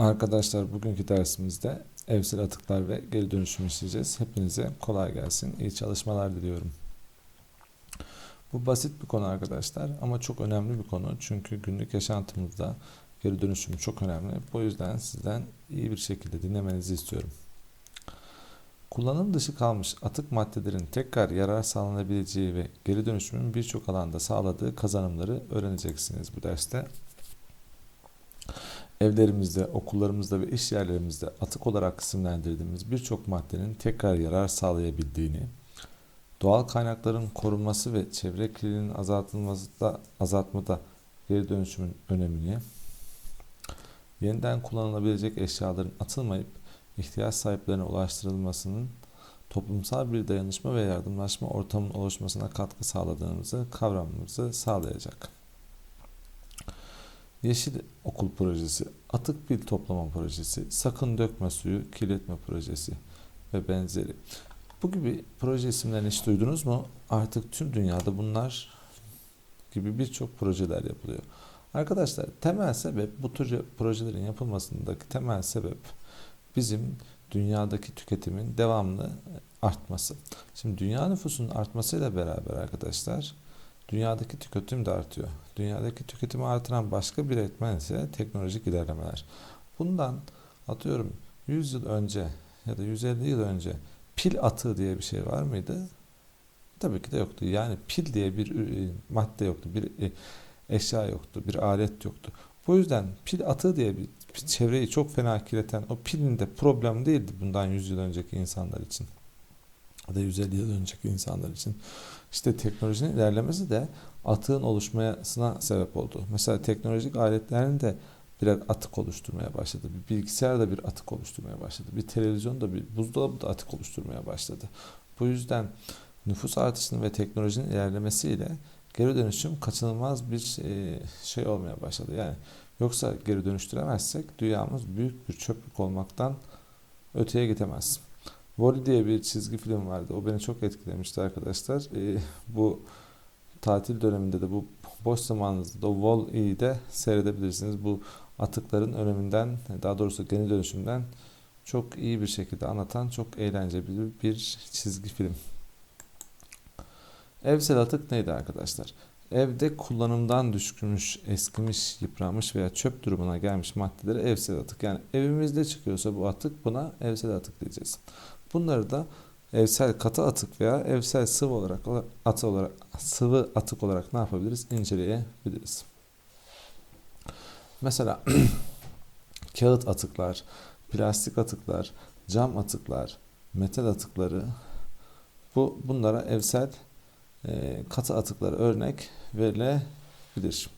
Arkadaşlar bugünkü dersimizde evsel atıklar ve geri dönüşüm işleyeceğiz. Hepinize kolay gelsin. İyi çalışmalar diliyorum. Bu basit bir konu arkadaşlar ama çok önemli bir konu. Çünkü günlük yaşantımızda geri dönüşüm çok önemli. Bu yüzden sizden iyi bir şekilde dinlemenizi istiyorum. Kullanım dışı kalmış atık maddelerin tekrar yarar sağlanabileceği ve geri dönüşümün birçok alanda sağladığı kazanımları öğreneceksiniz bu derste evlerimizde, okullarımızda ve iş yerlerimizde atık olarak isimlendirdiğimiz birçok maddenin tekrar yarar sağlayabildiğini, doğal kaynakların korunması ve çevre kirliliğinin azaltılmasında, azaltmada geri dönüşümün önemini, yeniden kullanılabilecek eşyaların atılmayıp ihtiyaç sahiplerine ulaştırılmasının toplumsal bir dayanışma ve yardımlaşma ortamının oluşmasına katkı sağladığımızı kavramamızı sağlayacak. Yeşil Okul Projesi, Atık Pil Toplama Projesi, Sakın Dökme Suyu Kirletme Projesi ve benzeri. Bu gibi proje isimlerini hiç duydunuz mu? Artık tüm dünyada bunlar gibi birçok projeler yapılıyor. Arkadaşlar temel sebep bu tür projelerin yapılmasındaki temel sebep bizim dünyadaki tüketimin devamlı artması. Şimdi dünya nüfusunun artmasıyla beraber arkadaşlar dünyadaki tüketim de artıyor. Dünyadaki tüketimi artıran başka bir etmen ise teknolojik ilerlemeler. Bundan atıyorum 100 yıl önce ya da 150 yıl önce pil atığı diye bir şey var mıydı? Tabii ki de yoktu. Yani pil diye bir madde yoktu, bir e, eşya yoktu, bir alet yoktu. Bu yüzden pil atığı diye bir çevreyi çok fena kirleten o pilin de problem değildi bundan 100 yıl önceki insanlar için. Ya da 150 yıl önceki insanlar için. İşte teknolojinin ilerlemesi de atığın oluşmasına sebep oldu. Mesela teknolojik aletlerin de birer atık oluşturmaya başladı. Bir bilgisayar da bir atık oluşturmaya başladı. Bir televizyon da bir buzdolabı da atık oluşturmaya başladı. Bu yüzden nüfus artışının ve teknolojinin ilerlemesiyle geri dönüşüm kaçınılmaz bir şey olmaya başladı. Yani yoksa geri dönüştüremezsek dünyamız büyük bir çöplük olmaktan öteye gidemez. Wall diye bir çizgi film vardı. O beni çok etkilemişti arkadaşlar. E, bu tatil döneminde de bu boş zamanınızda da Wall-E'yi de seyredebilirsiniz. Bu atıkların öneminden, daha doğrusu geri dönüşümden çok iyi bir şekilde anlatan çok eğlenceli bir çizgi film. Evsel atık neydi arkadaşlar? Evde kullanımdan düşkünmüş, eskimiş, yıpranmış veya çöp durumuna gelmiş maddeleri evsel atık. Yani evimizde çıkıyorsa bu atık buna evsel atık diyeceğiz. Bunları da evsel katı atık veya evsel sıvı olarak atı olarak sıvı atık olarak ne yapabiliriz? İnceleyebiliriz. Mesela kağıt atıklar, plastik atıklar, cam atıklar, metal atıkları bu bunlara evsel e, katı atıkları örnek verilebilir.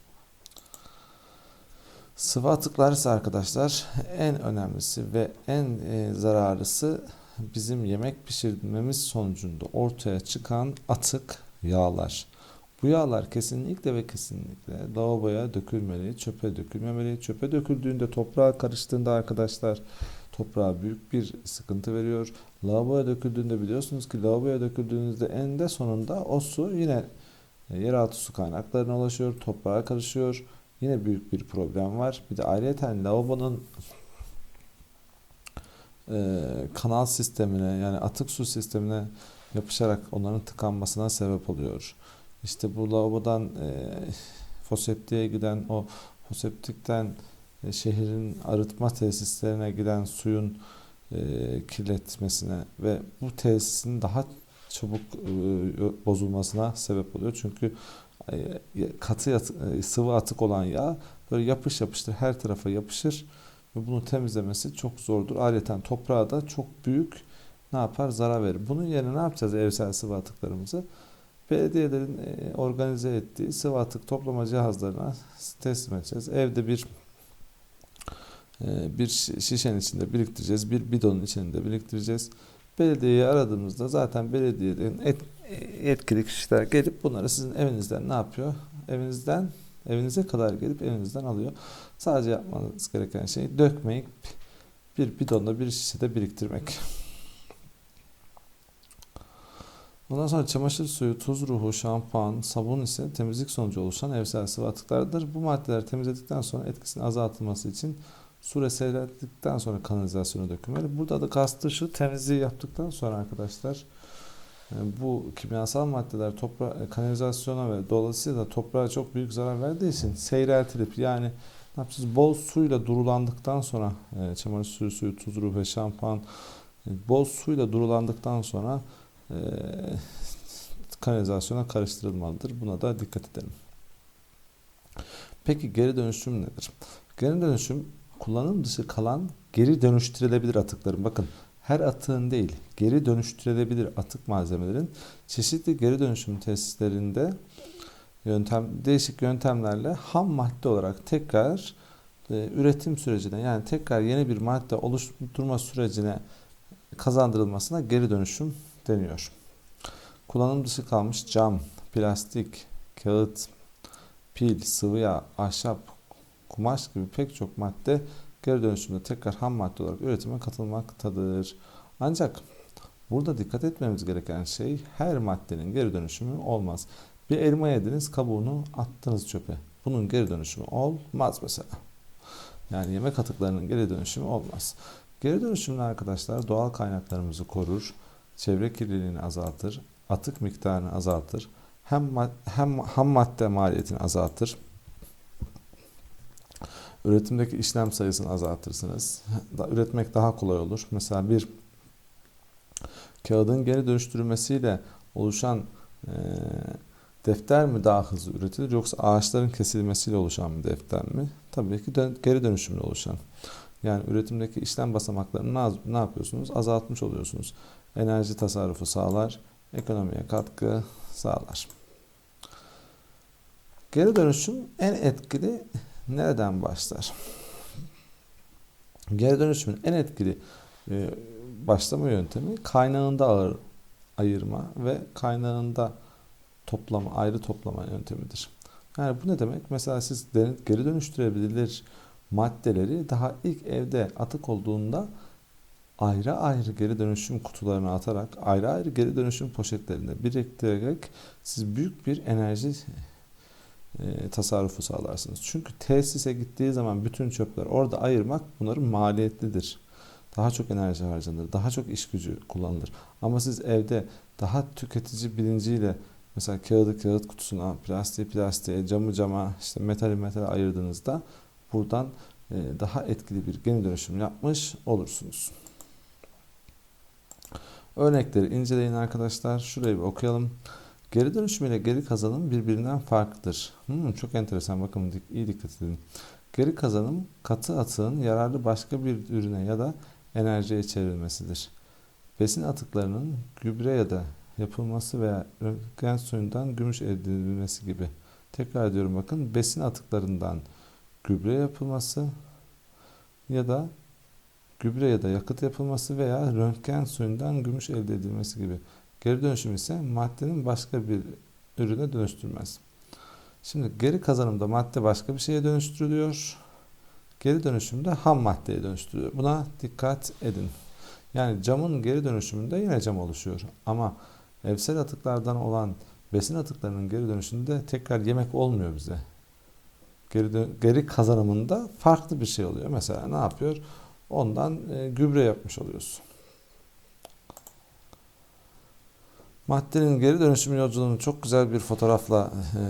Sıvı atıklar ise arkadaşlar en önemlisi ve en e, zararlısı bizim yemek pişirmemiz sonucunda ortaya çıkan atık yağlar. Bu yağlar kesinlikle ve kesinlikle lavaboya dökülmeli, çöpe dökülmemeli. Çöpe döküldüğünde toprağa karıştığında arkadaşlar toprağa büyük bir sıkıntı veriyor. Lavaboya döküldüğünde biliyorsunuz ki lavaboya döküldüğünüzde eninde sonunda o su yine yeraltı su kaynaklarına ulaşıyor, toprağa karışıyor. Yine büyük bir problem var. Bir de ayrıca lavabonun e, kanal sistemine yani atık su sistemine yapışarak onların tıkanmasına sebep oluyor. İşte bu lavabodan e, foseptiğe giden o foseptikten e, şehrin arıtma tesislerine giden suyun e, kirletmesine ve bu tesisin daha çabuk e, bozulmasına sebep oluyor. Çünkü e, katı yat, e, sıvı atık olan yağ böyle yapış yapıştır her tarafa yapışır ve bunu temizlemesi çok zordur. Ayrıca toprağa da çok büyük ne yapar? Zarar verir. Bunun yerine ne yapacağız evsel sıvı atıklarımızı? Belediyelerin e, organize ettiği sıvı atık toplama cihazlarına teslim edeceğiz. Evde bir e, bir şişenin içinde biriktireceğiz. Bir bidonun içinde biriktireceğiz. Belediyeyi aradığımızda zaten belediyeden et, yetkili kişiler gelip bunları sizin evinizden ne yapıyor? Evinizden evinize kadar gelip evinizden alıyor. Sadece yapmanız gereken şey dökmeyip bir bidonda bir şişede biriktirmek. Ondan sonra çamaşır suyu, tuz ruhu, şampuan, sabun ise temizlik sonucu oluşan evsel sıvı atıklardır. Bu maddeler temizledikten sonra etkisinin azaltılması için Su seyrettikten sonra kanalizasyona dökülmeli. Burada da kastı şu temizliği yaptıktan sonra arkadaşlar bu kimyasal maddeler toprağa, e, kanalizasyona ve dolayısıyla toprağa çok büyük zarar verdiği için seyreltilip yani ne yapacağız? Bol suyla durulandıktan sonra e, çamaşır suyu, suyu, tuzlu ve şampuan e, bol suyla durulandıktan sonra e, kanalizasyona karıştırılmalıdır. Buna da dikkat edelim. Peki geri dönüşüm nedir? Geri dönüşüm kullanım dışı kalan geri dönüştürülebilir atıkların. Bakın her atığın değil, geri dönüştürülebilir atık malzemelerin çeşitli geri dönüşüm tesislerinde yöntem değişik yöntemlerle ham madde olarak tekrar e, üretim sürecine yani tekrar yeni bir madde oluşturma sürecine kazandırılmasına geri dönüşüm deniyor. Kullanım dışı kalmış cam, plastik, kağıt, pil, sıvı yağ, ahşap, kumaş gibi pek çok madde geri dönüşümde tekrar ham madde olarak üretime katılmaktadır. Ancak burada dikkat etmemiz gereken şey her maddenin geri dönüşümü olmaz. Bir elma yediniz kabuğunu attınız çöpe. Bunun geri dönüşümü olmaz mesela. Yani yemek atıklarının geri dönüşümü olmaz. Geri dönüşümlü arkadaşlar doğal kaynaklarımızı korur, çevre kirliliğini azaltır, atık miktarını azaltır, hem, hem ham madde maliyetini azaltır, üretimdeki işlem sayısını azaltırsınız. Üretmek daha kolay olur. Mesela bir kağıdın geri dönüştürülmesiyle oluşan e, defter mi daha hızlı üretilir yoksa ağaçların kesilmesiyle oluşan bir defter mi? Tabii ki dön, geri dönüşümle oluşan. Yani üretimdeki işlem basamaklarını ne yapıyorsunuz? Azaltmış oluyorsunuz. Enerji tasarrufu sağlar, ekonomiye katkı sağlar. Geri dönüşüm en etkili nereden başlar? Geri dönüşümün en etkili e, başlama yöntemi kaynağında ağır ayırma ve kaynağında toplama, ayrı toplama yöntemidir. Yani bu ne demek? Mesela siz geri dönüştürebilir maddeleri daha ilk evde atık olduğunda ayrı ayrı geri dönüşüm kutularına atarak, ayrı ayrı geri dönüşüm poşetlerinde biriktirerek siz büyük bir enerji e, tasarrufu sağlarsınız. Çünkü tesise gittiği zaman bütün çöpler orada ayırmak bunların maliyetlidir. Daha çok enerji harcanır, daha çok iş gücü kullanılır. Ama siz evde daha tüketici bilinciyle mesela kağıdı kağıt kutusuna, plastiği plastiğe, camı cama, işte metali metale ayırdığınızda buradan e, daha etkili bir geri dönüşüm yapmış olursunuz. Örnekleri inceleyin arkadaşlar. Şurayı bir okuyalım. Geri dönüşüm ile geri kazanım birbirinden farklıdır. Hmm, çok enteresan bakın iyi dikkat edin. Geri kazanım katı atığın yararlı başka bir ürüne ya da enerjiye çevrilmesidir. Besin atıklarının gübre ya da yapılması veya röntgen suyundan gümüş elde edilmesi gibi. Tekrar ediyorum bakın besin atıklarından gübre yapılması ya da gübre ya da yakıt yapılması veya röntgen suyundan gümüş elde edilmesi gibi. Geri dönüşüm ise maddenin başka bir ürüne dönüştürmez. Şimdi geri kazanımda madde başka bir şeye dönüştürülüyor. Geri dönüşümde ham maddeye dönüştürülüyor. Buna dikkat edin. Yani camın geri dönüşümünde yine cam oluşuyor. Ama evsel atıklardan olan besin atıklarının geri dönüşünde tekrar yemek olmuyor bize. Geri, geri kazanımında farklı bir şey oluyor. Mesela ne yapıyor? Ondan e, gübre yapmış oluyorsun. Maddenin geri dönüşüm yolculuğunu çok güzel bir fotoğrafla e,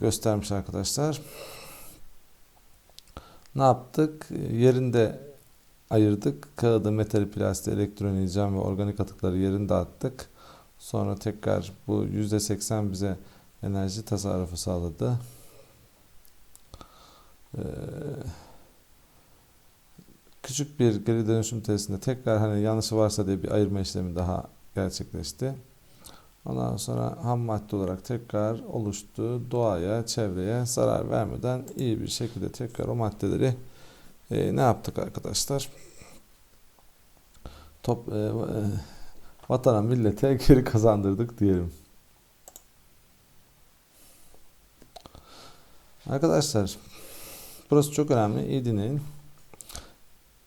göstermiş arkadaşlar. Ne yaptık? Yerinde ayırdık. Kağıdı, metali, plastiği, elektroniği, cam ve organik atıkları yerinde attık. Sonra tekrar bu %80 bize enerji tasarrufu sağladı. Ee, küçük bir geri dönüşüm testinde tekrar hani yanlışı varsa diye bir ayırma işlemi daha gerçekleşti. Ondan sonra ham madde olarak tekrar oluştu. Doğaya, çevreye zarar vermeden iyi bir şekilde tekrar o maddeleri e, ne yaptık arkadaşlar? Top, e, e, vatana millete geri kazandırdık diyelim. Arkadaşlar burası çok önemli. İyi dinleyin.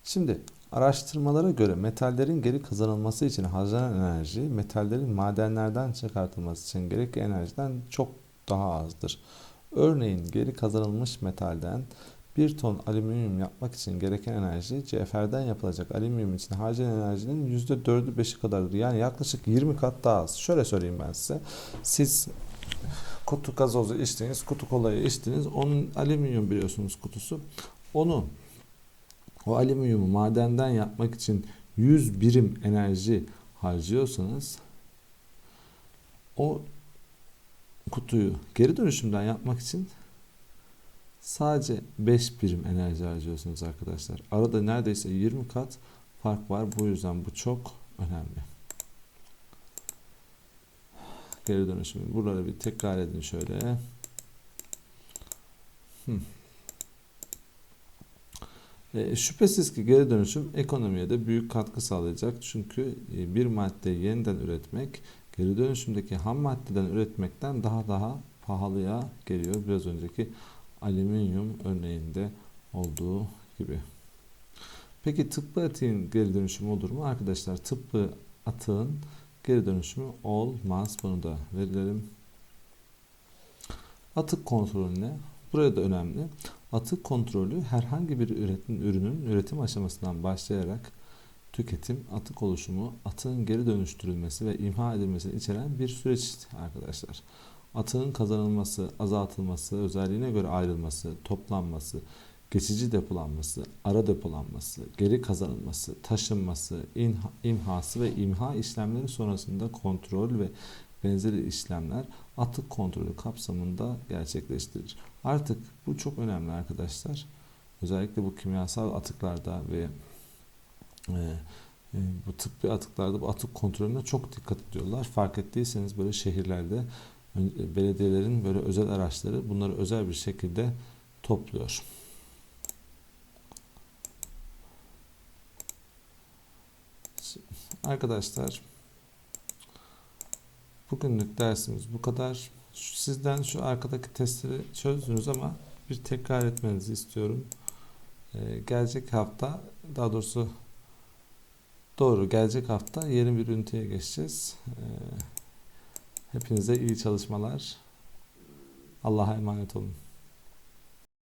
Şimdi Araştırmalara göre metallerin geri kazanılması için harcanan enerji metallerin madenlerden çıkartılması için gerekli enerjiden çok daha azdır. Örneğin geri kazanılmış metalden 1 ton alüminyum yapmak için gereken enerji CFR'den yapılacak alüminyum için harcanan enerjinin %4'ü 5'i kadardır. Yani yaklaşık 20 kat daha az. Şöyle söyleyeyim ben size. Siz kutu gazozu içtiniz, kutu kolayı içtiniz. Onun alüminyum biliyorsunuz kutusu. Onu o alüminyumu madenden yapmak için 100 birim enerji harcıyorsanız o kutuyu geri dönüşümden yapmak için sadece 5 birim enerji harcıyorsunuz arkadaşlar. Arada neredeyse 20 kat fark var. Bu yüzden bu çok önemli. Geri dönüşümü. Buraları bir tekrar edin şöyle. Hmm. E, şüphesiz ki geri dönüşüm ekonomiye de büyük katkı sağlayacak. Çünkü e, bir maddeyi yeniden üretmek geri dönüşümdeki ham maddeden üretmekten daha daha pahalıya geliyor. Biraz önceki alüminyum örneğinde olduğu gibi. Peki tıbbi atığın geri dönüşümü olur mu? Arkadaşlar tıbbi atığın geri dönüşümü olmaz. Bunu da verelim. Atık kontrolü ne? Buraya da önemli. Atık kontrolü herhangi bir üretim, ürünün üretim aşamasından başlayarak tüketim, atık oluşumu, atığın geri dönüştürülmesi ve imha edilmesini içeren bir süreç arkadaşlar. Atığın kazanılması, azaltılması, özelliğine göre ayrılması, toplanması, geçici depolanması, ara depolanması, geri kazanılması, taşınması, inha, imhası ve imha işlemleri sonrasında kontrol ve benzeri işlemler atık kontrolü kapsamında gerçekleştirilir. Artık bu çok önemli arkadaşlar. Özellikle bu kimyasal atıklarda ve e, e, bu tıbbi atıklarda bu atık kontrolüne çok dikkat ediyorlar. Fark ettiyseniz böyle şehirlerde e, belediyelerin böyle özel araçları bunları özel bir şekilde topluyor. Arkadaşlar bugünlük dersimiz bu kadar. Sizden şu arkadaki testleri çözdünüz ama bir tekrar etmenizi istiyorum. Ee, gelecek hafta daha doğrusu doğru gelecek hafta yeni bir üniteye geçeceğiz. Ee, hepinize iyi çalışmalar. Allah'a emanet olun.